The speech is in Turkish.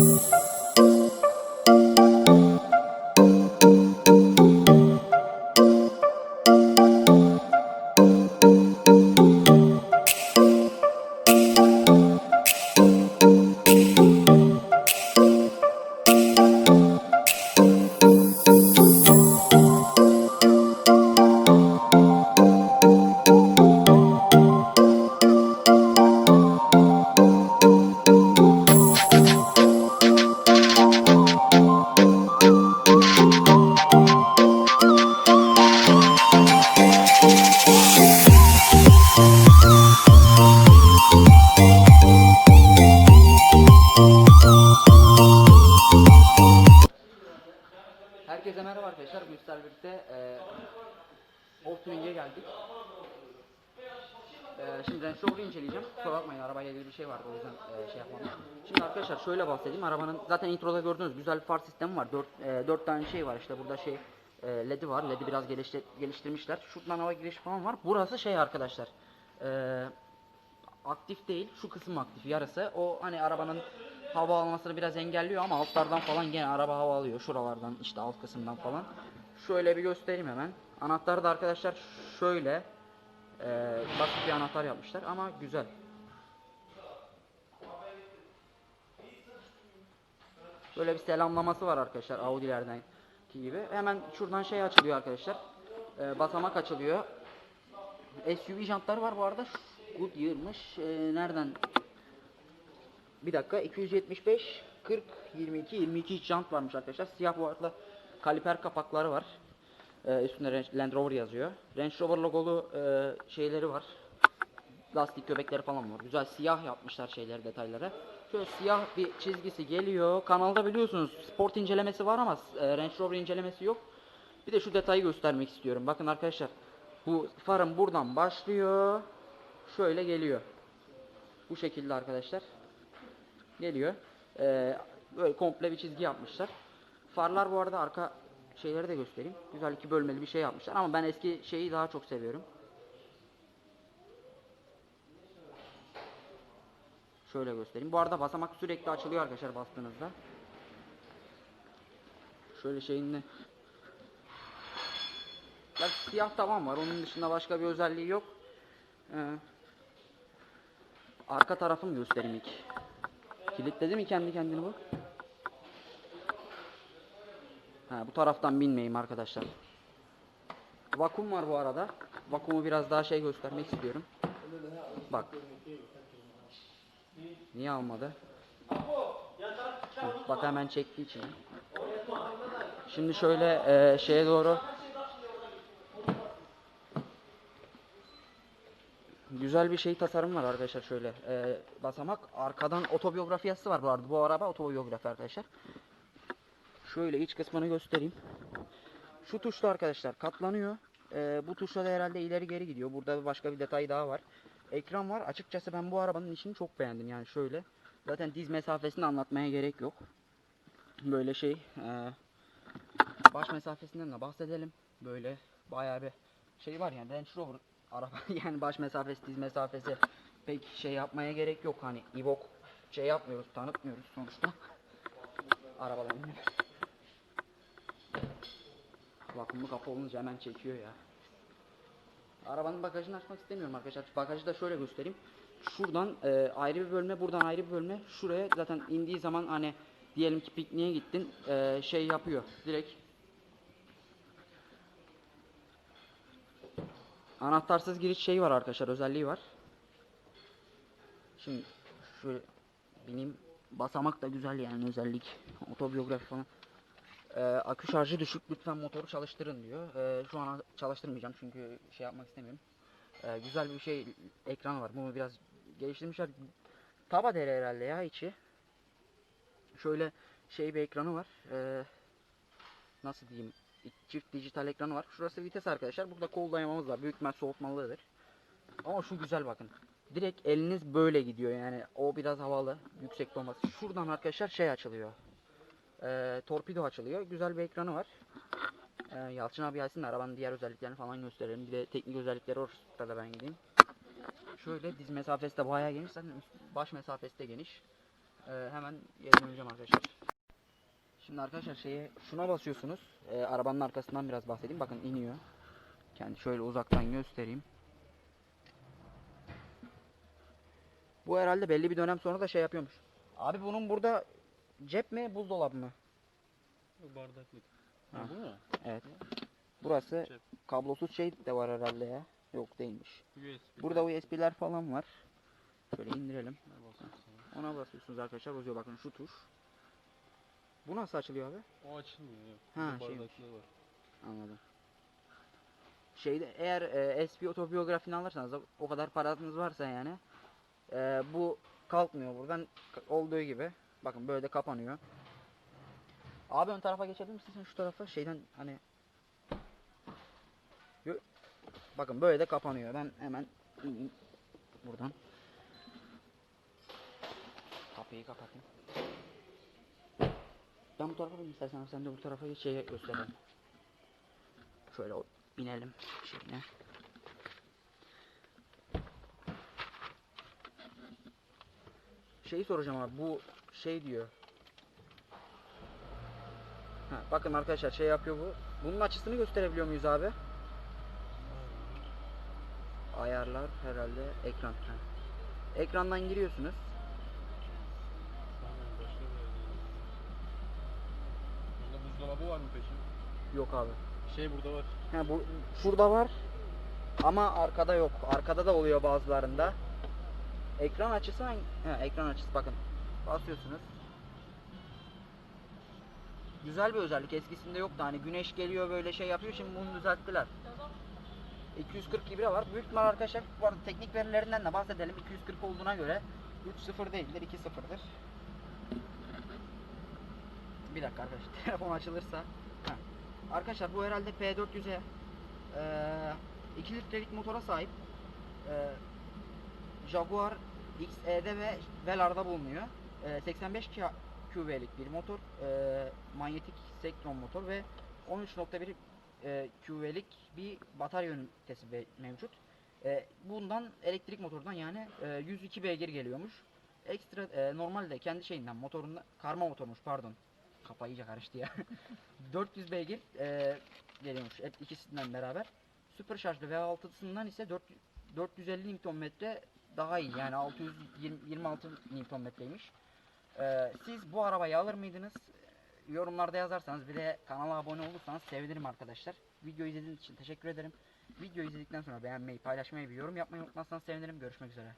you Herkese merhaba arkadaşlar. Bu sizlerle birlikte e, Off-Tuning'e geldik. E, şimdi Range Rover'ı inceleyeceğim. Kusura bakmayın arabayla ilgili bir şey vardı o yüzden e, şey yapmadım. Şimdi arkadaşlar şöyle bahsedeyim. Arabanın zaten introda gördüğünüz güzel bir far sistemi var. 4, e, 4 tane şey var işte burada şey e, LED'i var. LED'i biraz geliştir, geliştirmişler. Şuradan hava girişi falan var. Burası şey arkadaşlar. E, aktif değil. Şu kısım aktif yarısı. O hani arabanın hava almasını biraz engelliyor ama altlardan falan gene araba hava alıyor. Şuralardan işte alt kısımdan falan. Şöyle bir göstereyim hemen. Anahtarı da arkadaşlar şöyle e, basit bir anahtar yapmışlar ama güzel. Böyle bir selamlaması var arkadaşlar Audi'lerden gibi. Hemen şuradan şey açılıyor arkadaşlar. E, basamak açılıyor. SUV jantları var bu arada. Goodyear'mış. E, nereden? Bir dakika 275 40 22 22 jant varmış arkadaşlar. Siyah bu kaliper kapakları var. Ee, üstünde Range- Land Rover yazıyor. Range Rover logolu e, şeyleri var. Lastik göbekleri falan var. Güzel siyah yapmışlar şeyleri detayları. Şöyle siyah bir çizgisi geliyor. Kanalda biliyorsunuz sport incelemesi var ama e, Range Rover incelemesi yok. Bir de şu detayı göstermek istiyorum. Bakın arkadaşlar. Bu farın buradan başlıyor. Şöyle geliyor. Bu şekilde arkadaşlar. Geliyor. Ee, böyle komple bir çizgi yapmışlar. Farlar bu arada arka şeyleri de göstereyim. Güzel iki bölmeli bir şey yapmışlar ama ben eski şeyi daha çok seviyorum. Şöyle göstereyim. Bu arada basamak sürekli açılıyor arkadaşlar bastığınızda. Şöyle şeyinle ya siyah tavan var. Onun dışında başka bir özelliği yok. Ee, arka tarafını göstereyim ilk. Kilitledi mi kendi kendini bu? Ha, bu taraftan binmeyeyim arkadaşlar. Vakum var bu arada. Vakumu biraz daha şey göstermek istiyorum. Bak. Niye almadı? Bak hemen çekti içine. Şimdi şöyle e, şeye doğru Güzel bir şey tasarım var arkadaşlar şöyle. e, basamak arkadan otobiyografi var bu arada. Bu araba otobiyografi arkadaşlar. Şöyle iç kısmını göstereyim. Şu tuşla arkadaşlar katlanıyor. E, bu tuşla da herhalde ileri geri gidiyor. Burada başka bir detay daha var. Ekran var. Açıkçası ben bu arabanın içini çok beğendim. Yani şöyle. Zaten diz mesafesini anlatmaya gerek yok. Böyle şey. e, baş mesafesinden de bahsedelim. Böyle bayağı bir şey var yani Range Rover araba yani baş mesafesi diz mesafesi pek şey yapmaya gerek yok. Hani Evoque şey yapmıyoruz tanıtmıyoruz sonuçta. Arabaların Vakumlu kapı olunca hemen çekiyor ya. Arabanın bagajını açmak istemiyorum arkadaşlar. Bagajı da şöyle göstereyim. Şuradan e, ayrı bir bölme buradan ayrı bir bölme. Şuraya zaten indiği zaman hani diyelim ki pikniğe gittin e, şey yapıyor. Direkt Anahtarsız giriş şey var arkadaşlar özelliği var. Şimdi şöyle benim basamak da güzel yani özellik. Otobiyografi falan. Ee, akü şarjı düşük lütfen motoru çalıştırın diyor. Ee, şu an çalıştırmayacağım çünkü şey yapmak istemiyorum. Ee, güzel bir şey ekran var. Bunu biraz geliştirmişler. Taba deri herhalde ya içi. Şöyle şey bir ekranı var. Ee, nasıl diyeyim? Çift dijital ekranı var. Şurası vites arkadaşlar. Burada kol dayamamız var. Büyük ihtimal soğutmalıdır. Ama şu güzel bakın. Direkt eliniz böyle gidiyor yani. O biraz havalı. Yüksek olması. Şuradan arkadaşlar şey açılıyor. Ee, torpido açılıyor. Güzel bir ekranı var. Ee, Yalçın abi gelsin arabanın diğer özelliklerini falan gösterelim. Bir de teknik özellikleri orada da ben gideyim. Şöyle diz mesafesi de bayağı geniş. Zaten baş mesafesi de geniş. Ee, hemen döneceğim arkadaşlar. Şimdi arkadaşlar şeye şuna basıyorsunuz. Ee, arabanın arkasından biraz bahsedeyim. Bakın iniyor. Kendi şöyle uzaktan göstereyim. Bu herhalde belli bir dönem sonra da şey yapıyormuş. Abi bunun burada cep mi buzdolabı mı? Bardaklık. Ha. Ha. bu mu? Evet. Burası Cep. kablosuz şey de var herhalde ya. Yok değilmiş. USB. Burada USB'ler falan var. Şöyle indirelim. Ona basıyorsunuz arkadaşlar. Bozuyor bakın şu tuş. Bu nasıl açılıyor abi? O açılmıyor. Yok. Ha, bardaklığı var. Anladım. Şeyde eğer e, SP otobiyografini alırsanız o kadar paranız varsa yani e, bu kalkmıyor buradan olduğu gibi. Bakın böyle de kapanıyor. Abi ön tarafa geçebilir misin şu tarafa? Şeyden hani Bakın böyle de kapanıyor. Ben hemen buradan. Kapıyı kapatayım. Ben bu tarafa bineyim istersen sen de bu tarafa geç şeye gösterelim. Şöyle binelim şeyine. Şeyi soracağım abi bu şey diyor. Ha, bakın arkadaşlar şey yapıyor bu. Bunun açısını gösterebiliyor muyuz abi? Ayarlar herhalde ekran. Ha. Ekrandan giriyorsunuz. Tamam başka bir yerde. Buzdolabı var mı peki? Yok abi. Şey burada var. Ha bu şurada var. Ama arkada yok. Arkada da oluyor bazılarında. Ekran açısı hangi? Ha, ekran açısı bakın. Basıyorsunuz. Güzel bir özellik. Eskisinde yoktu. Hani güneş geliyor böyle şey yapıyor. Şimdi bunu düzelttiler. 240 libre var. Büyük ihtimal arkadaşlar bu arada teknik verilerinden de bahsedelim. 240 olduğuna göre 3.0 değildir, 2.0'dır. Bir dakika arkadaşlar. Telefon açılırsa. Heh. Arkadaşlar bu herhalde P400'e eee 2 litrelik motora sahip. Eee Jaguar XE'de ve Velar'da bulunuyor. Eee 85 K- QV'lik bir motor. Eee manyetik sektron motor ve 13.1 eee QV'lik bir batarya ünitesi mevcut. Eee, bundan elektrik motordan yani eee, 102 beygir geliyormuş. Ekstra eee, normalde kendi şeyinden motorunda karma motormuş pardon. Kafa iyice karıştı ya. 400 beygir eee, geliyormuş hep ikisinden beraber. Süper şarjlı V6'sından ise 4, 450 Nm daha iyi yani 626 Nm'ymiş. Eee siz bu arabayı alır mıydınız? Yorumlarda yazarsanız bir de kanala abone olursanız sevinirim arkadaşlar. Video izlediğiniz için teşekkür ederim. Video izledikten sonra beğenmeyi, paylaşmayı ve yorum yapmayı unutmazsanız sevinirim. Görüşmek üzere.